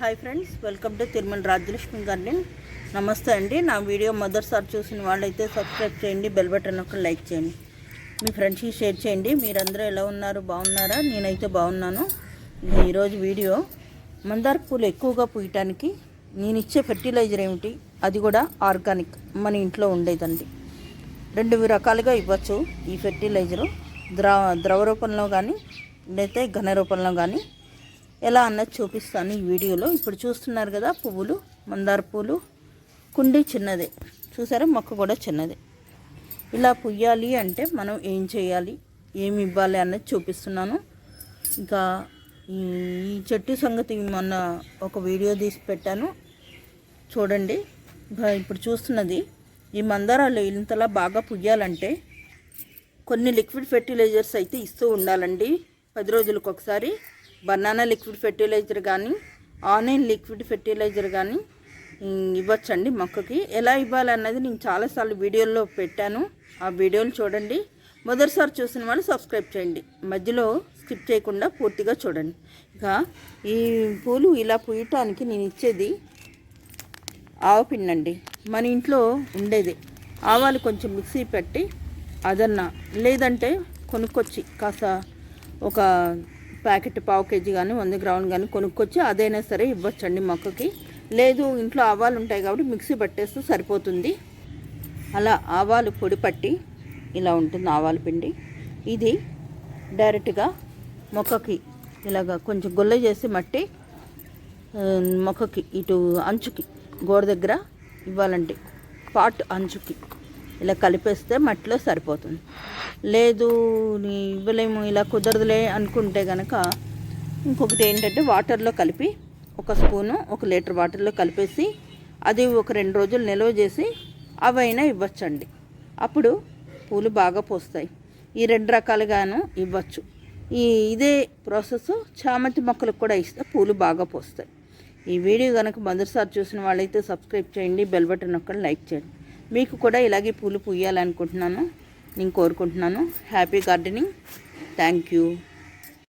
Hi friends welcome to Tirumala Rajyalakshmi garden. నమస్తే అండి. నా వీడియో మొదటిసారి చూసిన వాళ్ళైతే సబ్స్క్రైబ్ చేయండి బెల్ బటన్ ఒక లైక్ చేయండి. మీ ఫ్రెండ్స్కి షేర్ చేయండి. మీరందరూ ఎలా ఉన్నారు? బాగున్నారా? నేనైతే బాగున్నాను. ఈరోజు వీడియో మందార పూలు ఎక్కువగా పూయటానికి నేను ఇచ్చే ఫెర్టిలైజర్ ఏమిటి? అది కూడా ఆర్గానిక్ మన ఇంట్లో ఉండేదండి. రెండు రకాలుగా ఇవ్వచ్చు ఈ ఫెర్టిలైజరు. ద్రవ ద్రవ రూపంలో కానీ లేకపోతే ఘన రూపంలో కానీ ఎలా అన్నది చూపిస్తాను ఈ వీడియోలో. ఇప్పుడు చూస్తున్నారు కదా పువ్వులు మందార పూలు. కుండీ చిన్నదే. చూసారా? మొక్క కూడా చిన్నదే. ఇలా పుయ్యాలి అంటే మనం ఏం చేయాలి? ఏమి ఇవ్వాలి అన్నది చూపిస్తున్నాను. ఇంకా ఈ ఈ చెట్టు సంగతి మొన్న ఒక వీడియో తీసి పెట్టాను. చూడండి. ఇప్పుడు చూస్తున్నది. ఈ మందారాలు ఇంతలా బాగా పుయ్యాలంటే కొన్ని లిక్విడ్ ఫెర్టిలైజర్స్ అయితే ఇస్తూ ఉండాలండి. పది రోజులకు ఒకసారి బనానా లిక్విడ్ ఫెర్టిలైజర్ కానీ ఆనియన్ లిక్విడ్ ఫెర్టిలైజర్ కానీ ఇవ్వచ్చండి మొక్కకి. ఎలా ఇవ్వాలన్నది నేను చాలాసార్లు వీడియోల్లో పెట్టాను. ఆ వీడియోలు చూడండి. మొదటిసారి చూసిన వాళ్ళు సబ్స్క్రైబ్ చేయండి. మధ్యలో స్కిప్ చేయకుండా పూర్తిగా చూడండి. ఇక ఈ పూలు ఇలా పూయటానికి నేను ఇచ్చేది ఆవు పిండండి. మన ఇంట్లో ఉండేది. ఆవాలు కొంచెం మిక్సీ పెట్టి అదన్నా లేదంటే కొనుక్కొచ్చి కాస్త ఒక ప్యాకెట్ పావు కేజీ కానీ వంద గ్రాములు కానీ కొనుక్కొచ్చి అదైనా సరే ఇవ్వచ్చండి మొక్కకి. లేదు ఇంట్లో ఆవాలు ఉంటాయి కాబట్టి మిక్సీ పట్టేస్తే సరిపోతుంది. అలా ఆవాలు పొడి పట్టి ఇలా ఉంటుంది ఆవాల పిండి. ఇది డైరెక్ట్గా మొక్కకి ఇలాగ కొంచెం గుల్ల చేసి మట్టి మొక్కకి ఇటు అంచుకి గోడ దగ్గర ఇవ్వాలండి పాట్ అంచుకి ఇలా కలిపేస్తే మట్టిలో సరిపోతుంది. లేదు నీ ఇవ్వలేము ఇలా కుదరదులే అనుకుంటే కనుక ఇంకొకటి ఏంటంటే వాటర్లో కలిపి ఒక స్పూను ఒక లీటర్ వాటర్లో కలిపేసి అది ఒక రెండు రోజులు నిల్వ చేసి అవైనా ఇవ్వచ్చండి. అప్పుడు పూలు బాగా పోస్తాయి. ఈ రెండు రకాలుగాను ఇవ్వచ్చు. ఈ ఇదే ప్రాసెస్ చామంతి మొక్కలకు కూడా ఇస్తే పూలు బాగా పోస్తాయి. ఈ వీడియో కనుక మొదటిసారి చూసిన వాళ్ళైతే సబ్స్క్రైబ్ చేయండి బెల్ బటన్ ఒక్కటి లైక్ చేయండి. మీకు కూడా ఇలాగే పూలు పూయాలనుకుంటున్నాను. నేను కోరుకుంటున్నాను. Happy gardening. Thank you.